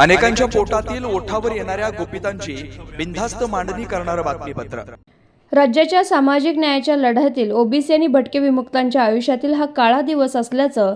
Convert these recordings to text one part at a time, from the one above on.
अनेकांच्या पोटातील ओठावर येणाऱ्या गोपितांची बिनधास्त मांडणी करणारं बातमीपत्र. राज्याच्या सामाजिक न्यायाच्या लढ्यातील ओबीसी आणि भटके विमुक्तांच्या आयुष्यातील हा काळा दिवस असल्याचं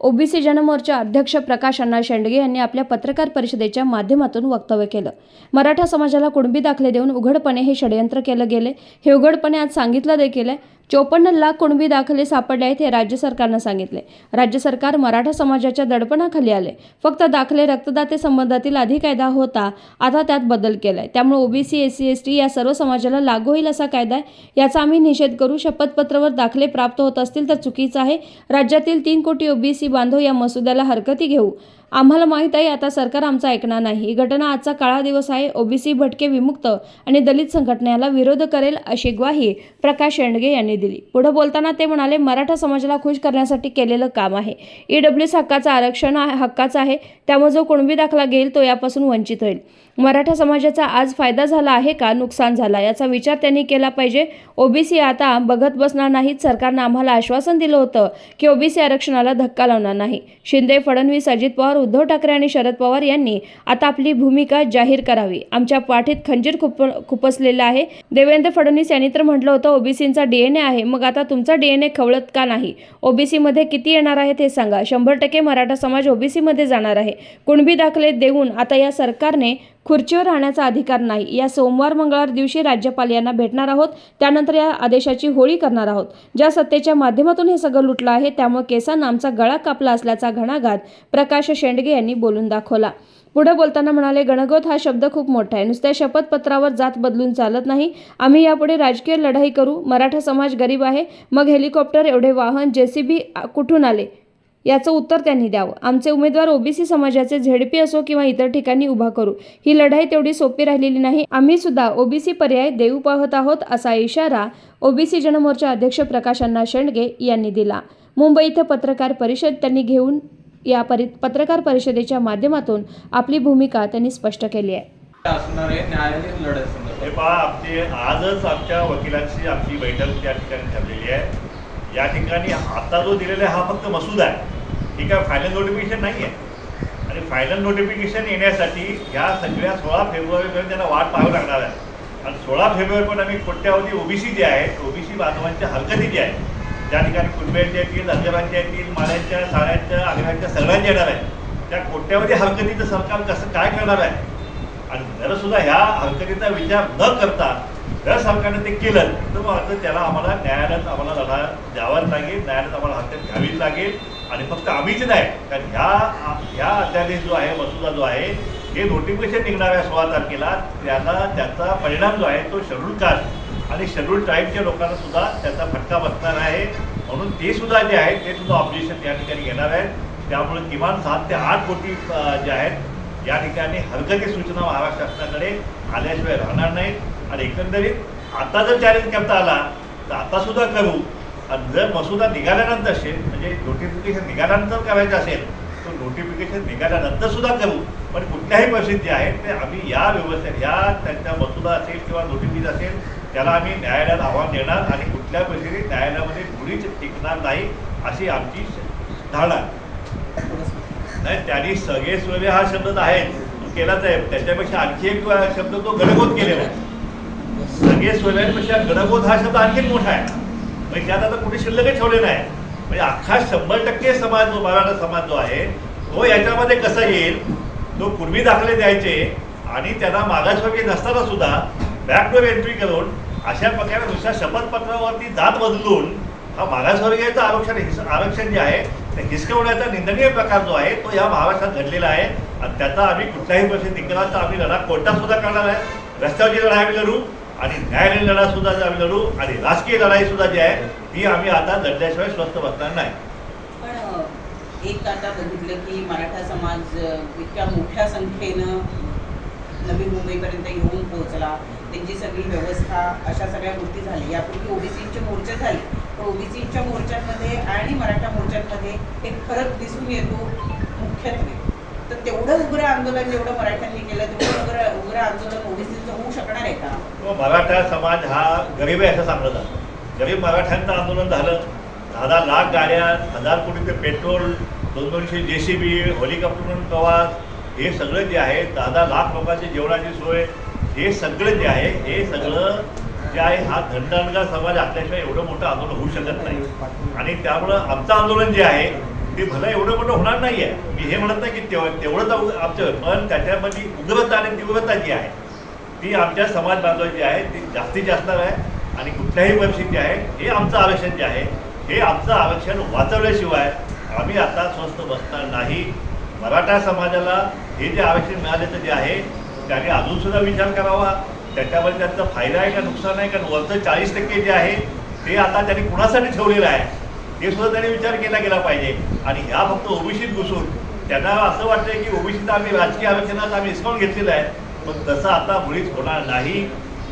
ओबीसी जनमोर्चा अध्यक्ष प्रकाश अण्णा शेंडगे यांनी आपल्या पत्रकार परिषदेच्या माध्यमातून वक्तव्य केलं. मराठा समाजाला कुणबी दाखले देऊन उघडपणे हे षडयंत्र केलं गेले. हे उघडपणे आज सांगितलं देखील आहे. चोपन्न लाख कुणबी दाखले सापडले आहेत हे राज्य सरकारनं सांगितले. राज्य सरकार मराठा समाजाच्या दडपणाखाली आले. फक्त दाखले रक्तदाते संबंधातील आधी कायदा होता आता त्यात बदल केलाय. त्यामुळे OBC S C S T या सर्व समाजाला लागू होईल असा कायदा आहे याचा आम्ही निषेध करू. शपथपत्रावर दाखले प्राप्त होत असतील तर चुकीचं आहे. राज्यातील तीन कोटी ओबीसी बांधव या मसुद्याला हरकती घेऊ. आम्हाला माहीत आहे आता सरकार आमचं ऐकणार नाही. ही घटना आजचा काळा दिवस आहे. ओबीसी भटके विमुक्त आणि दलित संघटनेला विरोध करेल अशी ग्वाही प्रकाश शेंडगे यांनी दिली. पुढे बोलताना ते म्हणाले मराठा समाजाला खुश करण्यासाठी केलेलं काम आहे. ईडब्ल्यूएस हक्काचं आरक्षण हक्काचं आहे. त्यामुळे जो कुणबी दाखला घेईल तो यापासून वंचित होईल. मराठा समाजाचा आज फायदा झाला आहे का नुकसान झाला? याचा विचार त्यांनी केला पाहिजे. ओबीसी आता बघत बसणार नाहीत. सरकारनं आम्हाला आश्वासन दिलं होतं की ओबीसी आरक्षणाला धक्का लावणार नाही. शिंदे फडणवीस अजित पवार उद्धव ठाकरे आणि शरद पवार यांनी आता आपली भूमिका जाहीर करावी. आमच्या पाठीत खंजीर खुप खुपसलेलं आहे. देवेंद्र फडणवीस यांनी तर म्हटलं होतं ओबीसींचा डीएनए आहे. मग आता तुमचा डीएनए खवळत का नाही? ओबीसीमध्ये किती येणार आहेत हे सांगा. शंभर टक्के मराठा समाज ओबीसीमध्ये जाणार आहे. कुणबी दाखले देऊन आता या सरकारने खुर्चीवर राहण्याचा अधिकार नाही. या सोमवार मंगळवार दिवशी राज्यपाल यांना भेटणार आहोत. त्यानंतर या आदेशाची होळी करणार आहोत. ज्या सत्तेच्या माध्यमातून हे सगळं लुटलं आहे त्यामुळे केसांना आमचा गळा कापला असल्याचा घणाघात प्रकाश शेंडगे यांनी बोलून दाखवला. पुढे बोलताना म्हणाले गणगोत हा शब्द खूप मोठा आहे. नुसत्या शपथपत्रावर जात बदलून चालत नाही. आम्ही यापुढे राजकीय लढाई करू. मराठा समाज गरीब आहे. मग हेलिकॉप्टर एवढे वाहन जेसीबी कुठून आले? याचं उत्तर त्यांनी द्यावं. आमचे उमेदवार ओबीसी समाजाचे झेडपी असो किंवा इतर ठिकाणी उभा करू. ही लढाई तेवढी सोपी राहिलेली नाही. आम्ही सुद्धा ओबीसी पर्याय देऊ पाहत आहोत असा इशारा ओबीसी जनमोर्चा अध्यक्ष प्रकाश अण्णा शेंडगे यांनी दिला. मुंबई इथं पत्रकार परिषद त्यांनी घेऊन या परि पत्रकार परिषदेच्या माध्यमातून आपली भूमिका त्यांनी स्पष्ट केली आहे. असणारे न्यायालयीन लढत संदर्भात. हे पहा आमचे आजच आमच्या वकिलांची आमची बैठक त्या ठिकाणी ठरलेली आहे. या ठिकाणी आता जो दिलेला आहे हा फक्त मसूद आहे. ही काय फायनल नोटिफिकेशन नाही आहे आणि फायनल नोटिफिकेशन येण्यासाठी ह्या सगळ्या सोळा फेब्रुवारीपर्यंत त्यांना वाट पाहावी लागणार आहे. आणि सोळा फेब्रुवारीपर्यंत आम्ही कोट्यावधी ओबीसी जे आहेत ओबीसी बांधवांच्या हरकती ज्या आहेत त्या ठिकाणी कुटुंबियांच्या येतील अंजबांच्या येतील माळ्यांच्या साड्यांच्या आग्र्यांच्या सगळ्यांच्या येणार आहे. त्या कोट्यावधी हरकतीचं सरकार कसं काय करणार आहे? आणि जरसुद्धा ह्या हरकतीचा विचार न करता जर सरकारने ते केलं तर मग आता त्याला आम्हाला न्यायालयात आम्हाला लढा द्यावाच लागेल न्यायालयात आम्हाला हरकत घ्यावीच लागेल. आणि फक्त आम्हीच नाही कारण ह्या ह्या अध्यादेश जो आहे मसुदा जो आहे हे नोटिफिकेशन निघणाऱ्या सोळा तारखेला. त्याचा त्याचा परिणाम जो आहे तो शेड्यूल कास्ट आणि शेड्यूल ट्राईबच्या लोकांना सुद्धा त्याचा फटका बसणार आहे. म्हणून ते सुद्धा जे आहेत ते सुद्धा ऑब्जेक्शन या ठिकाणी घेणार आहेत. त्यामुळे किमान सात ते आठ कोटी जे आहेत या ठिकाणी हरकती सूचना महाराष्ट्र शासनाकडे आल्याशिवाय राहणार नाहीत. आणि एकंदरीत आता जर चॅलेंज करता आला तर आता सुद्धा करू. आणि जर मसुदा निघाल्यानंतर असेल म्हणजे नोटिफिकेशन निघाल्यानंतर करायचं असेल तर नोटिफिकेशन निघाल्यानंतर सुद्धा करू. पण कुठल्याही परिस्थिती आहे ते आम्ही या व्यवस्थेत या त्यांचा मसुदा असेल किंवा नोटिफिकेशन असेल त्याला आम्ही न्यायालयात आव्हान देणार आणि कुठल्या परिस्थितीत न्यायालयामध्ये मुळीच टिकणार नाही अशी आमची धारणा नाही त्यांनी सगळे सोयरे हा शब्द तर आहेच तो केलाच आहे. त्याच्यापेक्षा आणखी एक शब्द तो गडबोध केलेला आहे. सगळे सोयऱ्यांपेक्षा म्हणजे गडबोध हा शब्द आणखी मोठा आहे. म्हणजे त्यात आता कुठे शिल्लकच ठेवले नाही. म्हणजे अख्खा शंभर टक्के समाज जो मराठा समाज जो आहे तो याच्यामध्ये कसा येईल? तो पूर्वी दाखले द्यायचे आणि त्यांना मागासवर्गीय नसताना सुद्धा बॅकडोर एंट्री करून अशा प्रकारे नुसत्या शपथपत्रावरती जात बदलून हा मागासवर्गीयचं आरक्षण हिस आरक्षण जे आहे ते हिसकवण्याचा निंदनीय प्रकार जो आहे तो या महाराष्ट्रात घडलेला आहे. आणि त्याचा आम्ही कुठल्याही परिस्थितीत निकालाचा आम्ही लढा कोर्टात सुद्धा करणार आहे रस्त्यावरची लढाई आम्ही लढू. आणि न्यायालयीन लढा सुद्धा आम्ही लढू आणि राजकीय लढाई सुद्धा जी आहे ती आम्ही आता लढल्याशिवाय स्वस्त बसणार नाही. पण एक आता बघितलं की मराठा समाज इतक्या मोठ्या संख्येनं नवी मुंबईपर्यंत येऊन पोहोचला. त्यांची सगळी व्यवस्था अशा सगळ्या गोष्टी झाल्या. यापूर्वी ओबीसीचे मोर्चे झाले. पण ओबीसीच्या मोर्चांमध्ये आणि मराठा मोर्चांमध्ये एक फरक दिसून येतो मुख्यत्वे. तर तेवढं उग्र आंदोलन जेवढं मराठ्यांनी केलं तेवढं उग्र उग्र आंदोलन ओबीसीचं होऊ शकणार आहे का? हो, मराठा समाज हा गरीब आहे असं सांगलं जातं गरीब मराठ्यांचं आंदोलन झालं. दहा दहा लाख गाड्या हजार कोटी पेट्रोल दोन दोनशे जे सी बी हेलिकॉप्टरमधून प्रवास हे सगळं जे आहे दहा दहा लाख लोकांची जेवणाची सोय हे सगळं जे आहे हे सगळं जे आहे हा धंडाणगा समाज असल्याशिवाय एवढं मोठं आंदोलन होऊ शकत नाही. आणि त्यामुळं आमचं आंदोलन जे आहे ते भलं एवढं मोठं होणार नाही आहे मी हे म्हणत नाही की तेव तेवढंच आमचं पण त्याच्यामध्ये उग्रता आणि तीव्रता जी आहे ती आमच्या समाज बांधवाची आहे ती जास्तीत जास्त आहे आणि कुठल्याही परिस्थिती आहे हे आमचं आरक्षण जे आहे हे आमचं आरक्षण वाचवल्याशिवाय आम्ही आता स्वस्त बसणार नाही. मराठा समाजाला हे जे आरक्षण मिळालेलं जे आहे त्याने अजूनसुद्धा विचार करावा. त्याच्यामध्ये त्यांचा फायदा आहे का नुकसान आहे का? वरचं चाळीस टक्के जे आहे ते आता त्यांनी कुणासाठी ठेवलेलं आहे? ते सुद्धा त्यांनी विचार केला गेला पाहिजे. आणि ह्या फक्त ओबीसीत घुसून त्यांना असं वाटतंय की ओबीसीत आम्ही राजकीय आरक्षणाचा आम्ही हिसकावून घेतलेला आहे पण तसं आता मुळीच होणार नाही.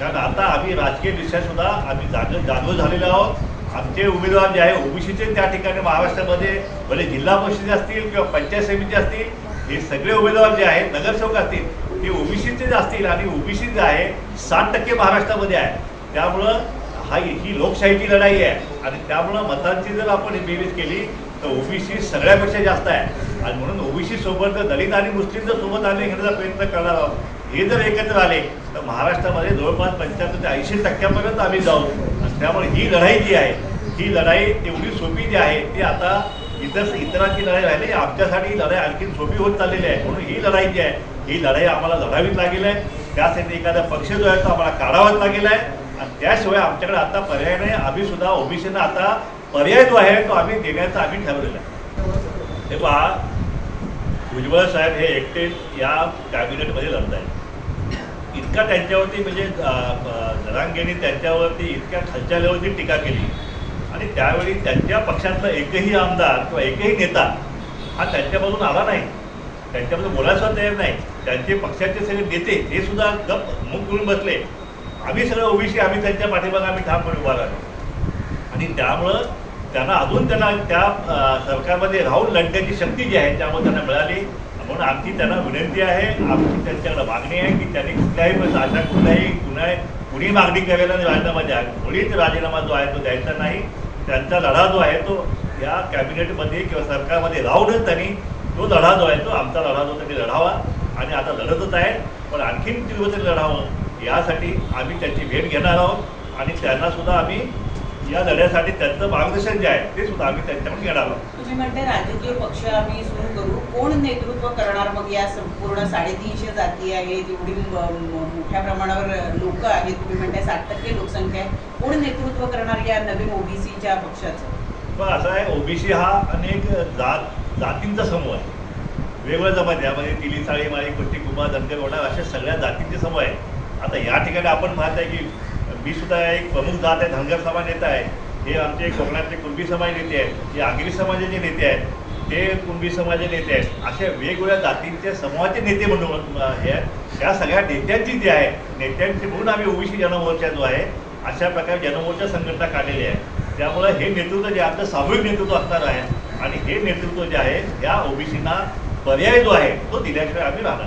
कारण आता आम्ही राजकीयदृष्ट्या सुद्धा आम्ही जाग जागरूक झालेलो आहोत. आमचे उमेदवार जे आहे ओबीसीचे त्या ठिकाणी महाराष्ट्रामध्ये भले जिल्हा परिषद असतील किंवा पंचायत समिती असतील हे सगळे उमेदवार जे आहेत नगरसेवक असतील ते ओबीसीचेच असतील. आणि ओबीसी जे आहे साठ टक्के महाराष्ट्रामध्ये आहे. त्यामुळं हा ही लोकशाहीची लढाई आहे. आणि त्यामुळं मतांची जर आपण बेरीज केली तर ओबीसी सगळ्यापेक्षा जास्त आहे. आणि म्हणून ओबीसी सोबत जर दलित आणि मुस्लिम जर सोबत आले घेण्याचा प्रयत्न करणार आहोत. हे जर एकत्र आले तर महाराष्ट्रामध्ये जवळपास पंच्याहत्तर ते ऐंशी टक्क्यापर्यंत आम्ही जाऊ. आणि त्यामुळे ही लढाई जी आहे ही लढाई तेवढी सोपी जी आहे ती आता इतर इतरांची लढाई राहिली. आमच्यासाठी ही लढाई आणखी सोपी होत चाललेली आहे. म्हणून ही लढाई जी आहे ही लढाई आम्हाला लढावीच लागेल आहे. त्यासाठी एखादा पक्ष जो आहे तो आम्हाला काढावाच लागेल आहे. आणि त्याशिवाय आमच्याकडे आता पर्याय नाही. आम्ही सुद्धा ओबीसीना आता पर्याय जो आहे तो आम्ही देण्याचा आम्ही ठरवलेला आहे. हे पहा भुजबळ साहेब हे एकटे या कॅबिनेटमध्ये लढत आहेत. इतका त्यांच्यावरती म्हणजे जरांगेने त्यांच्यावरती इतक्या खालच्या लेवलची टीका केली. आणि त्यावेळी त्यांच्या पक्षातला एकही आमदार किंवा एकही नेता हा त्यांच्यापासून आला नाही. त्यांच्याबद्दल बोलायला तयार नाही. त्यांचे पक्षाचे सगळे नेते हे सुद्धा गप मुख करून बसले. आम्ही सगळं ओबीसी आम्ही त्यांच्या पाठीमागे आम्ही ठामपणे उभा राहतो. आणि त्यामुळं त्यांना अजून त्यांना त्या सरकारमध्ये राहून लढण्याची शक्ती जी आहे त्यामुळे त्यांना मिळाली. म्हणून आमची त्यांना विनंती आहे आमची त्यांच्याकडे मागणी आहे की त्यांनी कुठल्याही अशा कुठल्याही कुणा कुणी मागणी करायला राजीनामा द्या. राजीनामा जो आहे तो द्यायचा नाही. त्यांचा लढा जो आहे तो या कॅबिनेटमध्ये किंवा सरकारमध्ये राहूनच त्यांनी तो लढा जो आहे तो आमचा लढा जो त्यांनी लढावा. आणि आता लढतच आहे पण आणखीन तीव्रतेने लढावं? यासाठी आम्ही त्यांची भेट घेणार आहोत आणि त्यांना सुद्धा आम्ही या लढ्यासाठी त्यांचं मार्गदर्शन जे आहे ते सुद्धा आम्ही त्यांच्याकडून घेणार आहोत. तुम्ही म्हणते राजकीय पक्ष आम्ही सुरू करू. कोण नेतृत्व करणार मग या संपूर्ण साडेतीनशे जाती आहेत एवढी मोठ्या प्रमाणावर लोक आहेत तुम्ही म्हणताय साठ टक्के लोकसंख्या आहे. कोण नेतृत्व करणार या नवीन ओबीसीच्या पक्षाचं? पण असं आहे ओबीसी हा अनेक जात जातींचा समूह आहे. वेगवेगळ्या जमाती यामध्ये तिली साळी माळी कुट्टी कुमार धनगर वडार अशा सगळ्या जातींचे समूह आहे आता या ठिकाणी आपण पाहत आहे की मी सुद्धा एक प्रमुख जात आहे धनगर समाज नेता आहे. हे आमचे कोकणातले कुणबी समाज नेते आहेत हे आगरी समाजाचे नेते आहेत ते कुणबी समाजाचे नेते आहेत. अशा वेगवेगळ्या जातींच्या समूहाचे नेते म्हणून हे आहेत. त्या सगळ्या नेत्यांची जी आहे नेत्यांची म्हणून आम्ही ओबीसी जनमोर्चा जो आहे अशा प्रकारे जनमोर्चा संघटना काढलेली आहे. त्यामुळे हे नेतृत्व जे आपलं सामूहिक नेतृत्व असणार आहे आणि हे नेतृत्व जे आहे या ओबीसीना पर्याय जो आहे तो दिल्याशिवाय आम्ही राहणार